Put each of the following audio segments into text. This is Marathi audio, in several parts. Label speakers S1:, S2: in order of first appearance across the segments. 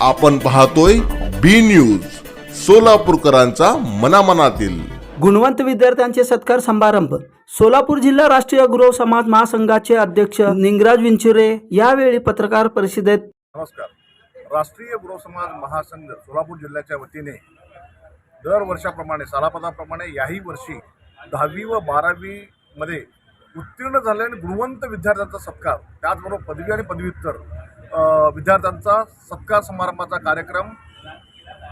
S1: आपण पाहतोय बी न्यूज सोलापूरकरांचा मनामनातील.
S2: गुणवंत विद्यार्थ्यांचे सत्कार समारंभ. सोलापूर जिल्हा राष्ट्रीय गृह समाज महासंघाचे अध्यक्ष निंगराज विंचुरे यावेळी पत्रकार परिषदेत
S3: नमस्कार. राष्ट्रीय गृह समाज महासंघ सोलापूर जिल्ह्याच्या वतीने दर वर्षाप्रमाणे सालापदाप्रमाणे याही वर्षी दहावी व बारावीमध्ये उत्तीर्ण झाल्याने आणि गुणवंत विद्यार्थ्यांचा सत्कार. त्याचबरोबर पदवी आणि पदव्युत्तर विद्यार्थ्यांचा सत्कार समारंभाचा कार्यक्रम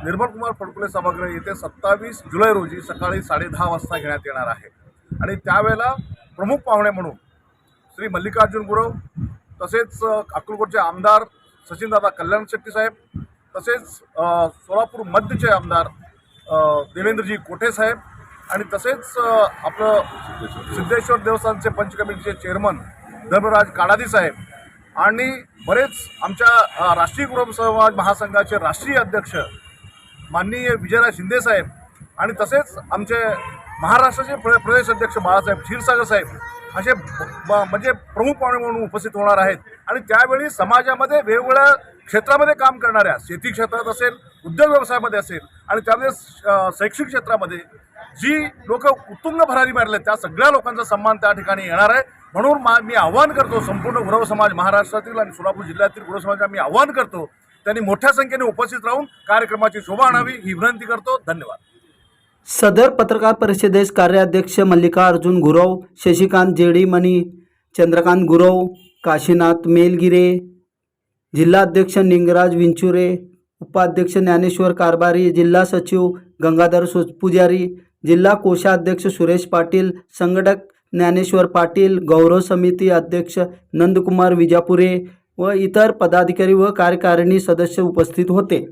S3: निर्मल कुमार फडकुले सभागृह येथे सत्तावीस जुलै रोजी सकाळी साडेदहा वाजता घेण्यात येणार आहे. आणि त्यावेळेला प्रमुख पाहुणे म्हणून श्री मल्लिकार्जुन गुरव तसेच अ, अक्कलकोटचे आमदार सचिनदादा कल्याण शेट्टी साहेब तसेच सोलापूर मध्यचे आमदार देवेंद्रजी कोठे साहेब आणि तसेच आपलं सिद्धेश्वर देवस्थानचे पंचकमिटीचे चेअरमन धर्मराज काडादी साहेब आणि बरेच आमच्या राष्ट्रीय गृह समाज महासंघाचे राष्ट्रीय अध्यक्ष माननीय विजयराज शिंदे साहेब आणि तसेच आमचे महाराष्ट्राचे प्र प्रदेश अध्यक्ष बाळासाहेब क्षीरसागर साहेब असे ब- म्हणजे प्रमुख पाहुणे म्हणून उपस्थित होणार आहेत. आणि त्यावेळी समाजामध्ये वेगवेगळ्या क्षेत्रामध्ये काम करणाऱ्या शेती क्षेत्रात असेल उद्योग व्यवसायामध्ये असेल आणि त्यामध्ये श- शैक्षणिक क्षेत्रामध्ये जी लोक उत्तुंग भरारी मारले त्या सगळ्या लोकांचा सन्मान त्या ठिकाणी येणार आहे. म्हणून मा मी आव्हान करतो संपूर्ण गुरव समाज महाराष्ट्रातील आणि सोलापूर जिल्ह्यातील गुरव समाजाला मी आव्हान करतो त्यांनी मोठ्या संख्येने उपस्थित राहून कार्यक्रमाची शोभा आणावी ही विनंती करतो. धन्यवाद.
S2: सदर पत्रकार परिषदेस कार्याध्यक्ष मल्लिकार्जुन गुरव शशिकांत जेडीमणी चंद्रकांत गुरव काशीनाथ मेलगिरे जिल्हाध्यक्ष निंगराज विंचुरे उपाध्यक्ष ज्ञानेश्वर कारभारी जिल्हा सचिव गंगाधर पुजारी जिल्हा कोषाध्यक्ष सुरेश पाटील संघटक ज्ञानेश्वर पाटील गौरव समिती अध्यक्ष नंदकुमार विजापुरे व इतर पदाधिकारी व कार्यकारिणी सदस्य उपस्थित होते.